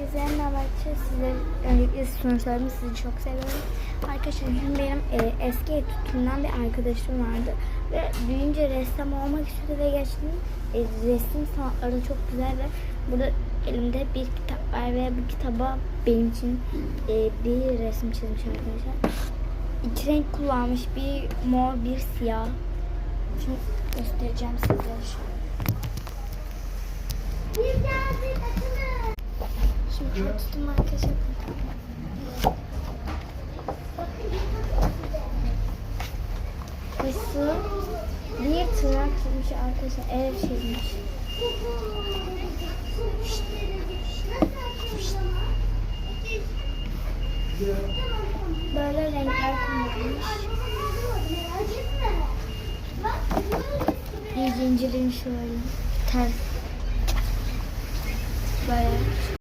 Herkese merhaba arkadaşlar. Size öncelikle sonuçlarımı sizi çok seviyorum. Arkadaşlar benim e, eski etütümden bir arkadaşım vardı. Ve büyüyünce ressam olmak istedi ve gerçekten e, resim sanatları çok güzel ve burada elimde bir kitap var ve bu kitaba benim için e, bir resim çizmiş arkadaşlar. İki renk kullanmış. Bir mor, bir siyah. Şimdi göstereceğim sizlere şöyle. Bir tırnak çizmiş arkadaşlar. Ev çizmiş. Böyle renkler kullanmış. Bir zincirin şöyle ters. Böyle.